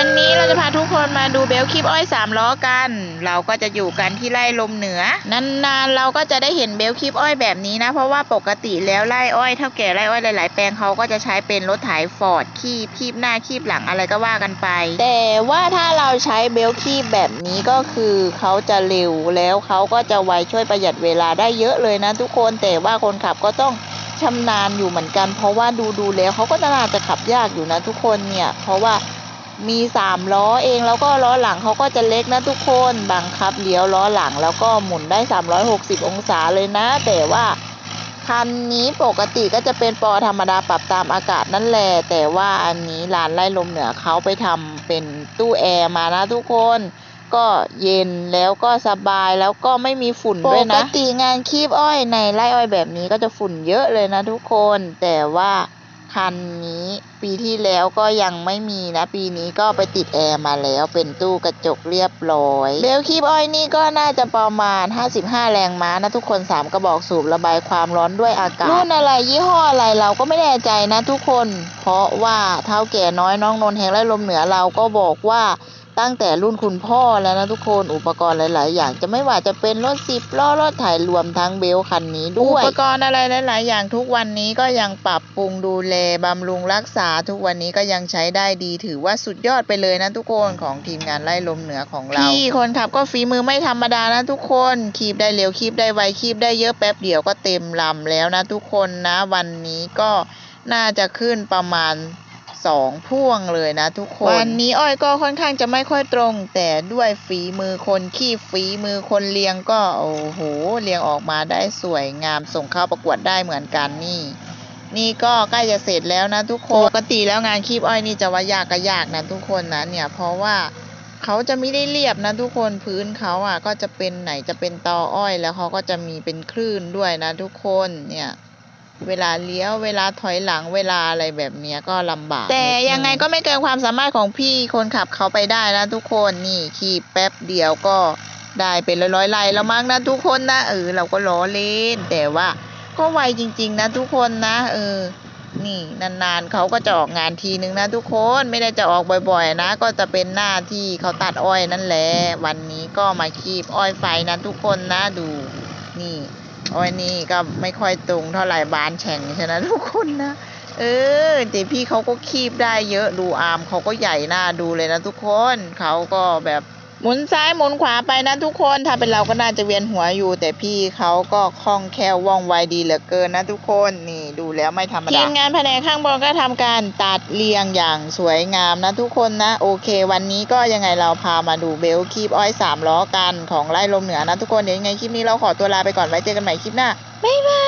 วันนี้เราจะพาทุกคนมาดูเบลคลิปอ้อยสามล้อกัน เราก็จะอยู่กันที่ไร่ลมเหนือนานๆเราก็จะได้เห็นเบลคลิปอ้อยแบบนี้นะ เพราะว่าปกติแล้วไร่อ้อยเท่าแก่ไร่อ้อยหลายๆแปลงเขาก็จะใช้เป็นรถไถฟอร์ดคีบคีบหน้าคีบหลังอะไรก็ว่ากันไป แต่ว่าถ้าเราใช้เบลคีบแบบนี้ก็คือเขาจะเร็วแล้วเขาก็จะไวช่วยประหยัดเวลาได้เยอะเลยนะทุกคนแต่ว่าคนขับก็ต้องชำนาญอยู่เหมือนกัน เพราะว่าดูดูแล้วเขาก็น่าจะขับยากอยู่นะทุกคนเนี่ยเพราะว่า มีสามล้อเองแล้วก็ล้อหลังเขาก็จะเล็กนะทุกคนบังคับเลี้ยวล้อหลังแล้วก็หมุนได้ 360 องศาเลยนะ แต่ว่าคันนี้ปกติก็จะเป็นปอธรรมดาปรับตามอากาศนั่นแหละแต่ว่าอันนี้ร้านไล่ลมเหนือเขาไปทำเป็นตู้แอร์มานะทุกคนก็เย็นแล้วก็สบายแล้วก็ไม่มีฝุ่นด้วยนะปกติงานคีบอ้อยในไร่อ้อยแบบนี้ก็จะฝุ่นเยอะเลยนะทุกคน แต่ว่า คันนี้ปีที่แล้วก็ยังไม่มีนะ ปีนี้ก็ไปติดแอร์มาแล้วเป็นตู้กระจกเรียบร้อยเบลคีบอ้อยนี่ก็น่าจะประมาณ 55 แรงม้านะทุกคน 3 กระบอกสูบระบายความร้อนด้วยอากาศรุ่นอะไรยี่ห้ออะไรเราก็ไม่แน่ใจนะทุกคน เพราะว่าเท่าแก่น้อยน้องนนท์แห่งไรลมเหนือเราก็บอกว่า ตั้งแต่รุ่นคุณพ่อแล้วนะทุกคนอุปกรณ์หลาย ๆ อย่างจะไม่ว่าจะเป็นรถสิบล้อรถถ่ายรวมทั้งเบลคันนี้ด้วยอุปกรณ์อะไรหลาย ๆ อย่างทุกวันนี้ก็ยังปรับปรุงดูแลบำรุงรักษาทุกวันนี้ก็ยังใช้ได้ดีถือว่าสุดยอดไปเลยนะทุกคนของทีมงานไล่ลมเหนือของเราพี่คนขับก็ฝีมือไม่ธรรมดานะทุกคนคีบได้เร็วคีบได้ไวคีบได้เยอะแป๊บเดียวก็เต็มลำแล้วนะทุกคนนะวันนี้ก็น่าจะขึ้นประมาณ สองพ่วงเลยนะทุกคน วันนี้อ้อยก็ค่อนข้างจะไม่ค่อยตรง แต่ด้วยฝีมือคนขี้ฝีมือคนเลี้ยงก็โอ้โหเลี้ยงออกมาได้สวยงามส่งเข้าประกวดได้เหมือนกันนี่นี่ก็ใกล้จะเสร็จแล้วนะทุกคนปกติแล้วงานคีบอ้อยนี่จะว่ายากก็ยากนะทุกคนนะเนี่ยเพราะว่าเขาจะไม่ได้เรียบนะทุกคนพื้นเขาอะก็จะเป็นไหนจะเป็นตออ้อยแล้วเขาก็จะมีเป็นคลื่นด้วยนะทุกคนเนี่ย เวลาเลี้ยวเวลาถอยหลังเวลาอะไรแบบเนี้ยก็ลำบาก แต่ยังไงก็ไม่เกินความสามารถของพี่คนขับเขาไปได้นะทุกคนนี่ขี่แป๊บเดียวก็ได้เป็นร้อยๆไร่แล้วมั้งนะทุกคนนะเออเราก็ล้อเล่น แต่ว่าก็ไวจริง ๆ นะทุกคนนะ เออ นี่นานๆเขาก็จะออกงานทีนึงนะทุกคนไม่ได้จะออกบ่อย ๆ นะ ก็จะเป็นหน้าที่เขาตัดอ้อยนั่นแหละวันนี้ก็มาคีบอ้อยไฟนะทุกคนนะดูนี่ อ้ยนี่ก็ไม่ค่อยตรงเท่าไหร่บานแฉ่งใช่นะทุกคนนะ เออแต่พี่เขาก็คีบได้เยอะดูอาร์มเขาก็ใหญ่หน้าดูเลยนะทุกคนเขาก็แบบ หมุนซ้ายหมุนขวาไปนะทุกคนถ้าเป็นเราก็น่าจะเวียนหัวอยู่ แต่พี่เขาก็คล่องแคล่วว่องไวดีเหลือเกินนะทุกคนนี่ดูแล้วไม่ธรรมดาทีมงานแผนกข้างบนก็ทำการตัดเรียงอย่างสวยงามนะทุกคนนะโอเค วันนี้ก็ยังไงเราพามาดูเบลคีบอ้อยสามล้อกันของไร่ลมเหนือนะทุกคนเดี๋ยวยังไงคลิปนี้เราขอตัวลาไปก่อนไว้เจอกันใหม่คลิปหน้าบ๊ายบาย